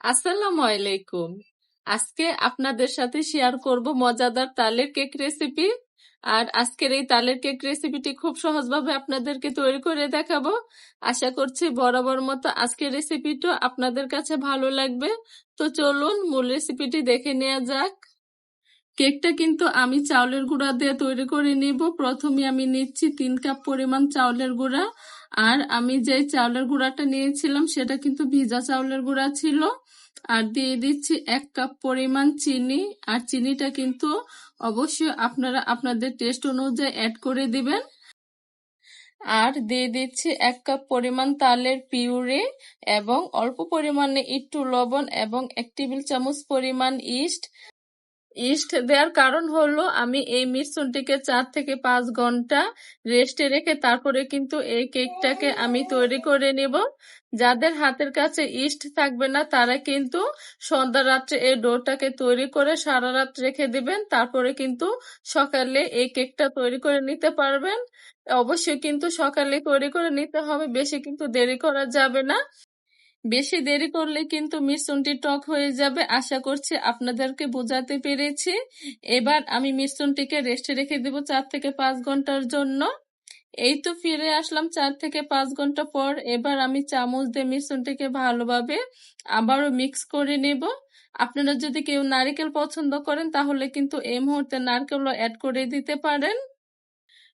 আসসালামু আলাইকুম। আজকে আপনাদের সাথে শেয়ার করব মজাদার তালের কেক রেসিপি আর আজকের এই তালের কেক রেসিপিটি খুব সহজভাবে আপনাদেরকে তৈরি করে দেখাবো। আশা করছি বরাবর মতো আজকের রেসিপিটা আপনাদের কাছে ভালো লাগবে। তো চলুন মূল রেসিপিটি দেখে নেওয়া যাক। কেকটা কিন্তু আমি চাউলের গুঁড়া দিয়ে তৈরি করে নিব। প্রথমে আমি নিচ্ছি তিন কাপ পরিমাণ চাউলের গুঁড়া। আর আমি যে চাউলের গুঁড়াটা নিয়েছিলাম, সেটা কিন্তু ভিজা চাউলের গুঁড়া ছিল। আর দিয়ে দিচ্ছি এক কাপ পরিমাণ চিনি। আর চিনিটা কিন্তু অবশ্যই আপনারা আপনাদের টেস্ট অনুযায়ী অ্যাড করে দিবেন। আর দিয়ে দিচ্ছি এক কাপ পরিমাণ তালের পিউরে এবং অল্প পরিমাণে একটু লবণ এবং এক টেবিল চামচ পরিমাণ ইস্ট ইস্ট দেওয়ার কারণ হলো, আমি এই মিশ্রণটিকে চার থেকে পাঁচ ঘণ্টা রেস্টে রেখে তারপরে কিন্তু এই কেকটাকে আমি তৈরি করে নেব। যাদের হাতের কাছে ইস্ট থাকবে না, তারা কিন্তু সন্ধ্যা রাত্রে এই ডোটাকে তৈরি করে সারা রাত রেখে দিবেন। তারপরে কিন্তু সকালে এই কেকটা তৈরি করে নিতে পারবেন। অবশ্যই কিন্তু সকালে তৈরি করে নিতে হবে, বেশি কিন্তু দেরি করা যাবে না। বেশি দেরি করলে কিন্তু মিশ্রণটি টক হয়ে যাবে। আশা করছি আপনাদেরকে বোঝাতে পেরেছি। এবার আমি মিশ্রণটিকে রেস্টে রেখে দেব চার থেকে পাঁচ ঘণ্টার জন্য। এই তো ফিরে আসলাম চার থেকে পাঁচ ঘণ্টা পর। এবার আমি চামচ দিয়ে মিশ্রণটিকে ভালোভাবে আবারও মিক্স করে নেব। আপনারা যদি কেউ নারিকেল পছন্দ করেন, তাহলে কিন্তু এই মুহূর্তে নারকেলও অ্যাড করে দিতে পারেন।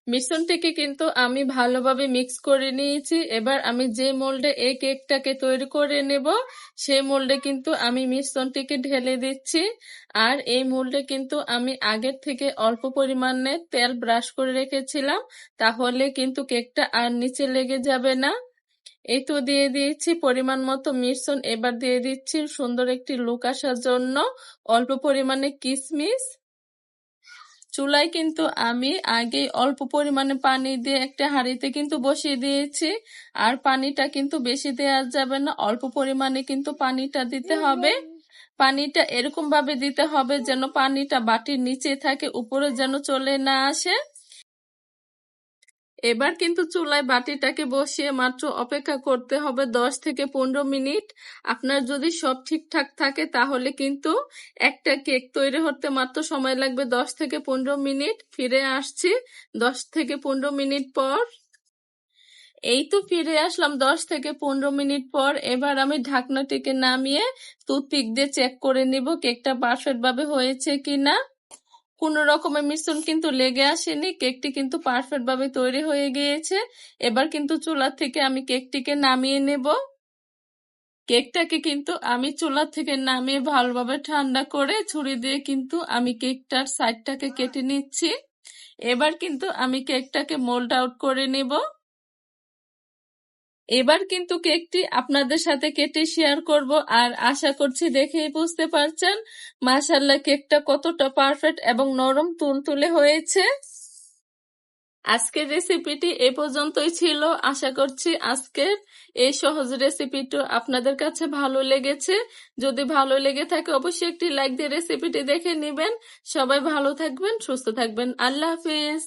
মিশ্রণটিকে কিন্তু আমি ভালোভাবে মিক্স করে নিয়েছি। এবার আমি যে মোল্ডে এই কেকটাকে তৈরি করে নেব, সেই মোল্ডে কিন্তু আমি মিশ্রণটিকে ঢেলে দিচ্ছি। আর এই মোল্ডে কিন্তু আমি আগের থেকে অল্প পরিমাণে তেল ব্রাশ করে রেখেছিলাম, তাহলে কিন্তু কেকটা আর নিচে লেগে যাবে না। এই তো দিয়ে দিয়েছি পরিমাণ মতো মিশ্রণ। এবার দিয়ে দিচ্ছি সুন্দর একটি লুক আসার জন্য অল্প পরিমাণে কিসমিস। চুলায় কিন্তু আমি আগে অল্প পরিমাণে পানি দিয়ে একটা হাঁড়িতে কিন্তু বসিয়ে দিয়েছি। আর পানিটা কিন্তু বেশি দেওয়া যাবে না, অল্প পরিমাণে কিন্তু পানিটা দিতে হবে। পানিটা এরকম ভাবে দিতে হবে যেন পানিটা বাটির নিচে থাকে, উপরে যেন চলে না আসে। এবার কিন্তু চুলায় বাটিটাকে বসিয়ে মাত্র অপেক্ষা করতে হবে দশ থেকে পনেরো মিনিট। আপনার যদি সব ঠিকঠাক থাকে তাহলে কিন্তু একটা কেক তৈরি হতে মাত্র সময় লাগবে দশ থেকে পনেরো মিনিট। ফিরে আসছি দশ থেকে পনেরো মিনিট পর। এই তো ফিরে আসলাম দশ থেকে পনেরো মিনিট পর। এবার আমি ঢাকনাটিকে নামিয়ে টুথপিক দিয়ে চেক করে নিব কেকটা পারফেক্ট ভাবে হয়েছে কিনা। কোনো রকমের মিশ্রণ কিন্তু লেগে আসেনি। কেকটি কিন্তু পারফেক্ট ভাবে তৈরি হয়ে গিয়েছে। এবার কিন্তু চুলা থেকে আমি কেকটিকে নামিয়ে নেব। কেকটাকে কিন্তু আমি চুলা থেকে নামিয়ে ভালোভাবে ঠান্ডা করে ছুরি দিয়ে কিন্তু আমি কেকটার সাইডটাকে কেটে নিচ্ছি। এবার কিন্তু আমি কেকটাকে মোল্ড আউট করে নেব। এবার কিন্তু কেকটি আপনাদের সাথে কেটে শেয়ার করব আর আশা করছি দেখেই বুঝতে পারছেন মাসাল্লাহ কেকটা কতটা পারফেক্ট এবং নরম তুলতুলে হয়েছে। আজকের রেসিপিটি এ পর্যন্তই ছিল। আশা করছি আজকের এই সহজ রেসিপিটি আপনাদের কাছে ভালো লেগেছে। যদি ভালো লেগে থাকে অবশ্যই একটি লাইক দিয়ে রেসিপিটি দেখে নেবেন। সবাই ভালো থাকবেন, সুস্থ থাকবেন। আল্লাহ হাফিজ।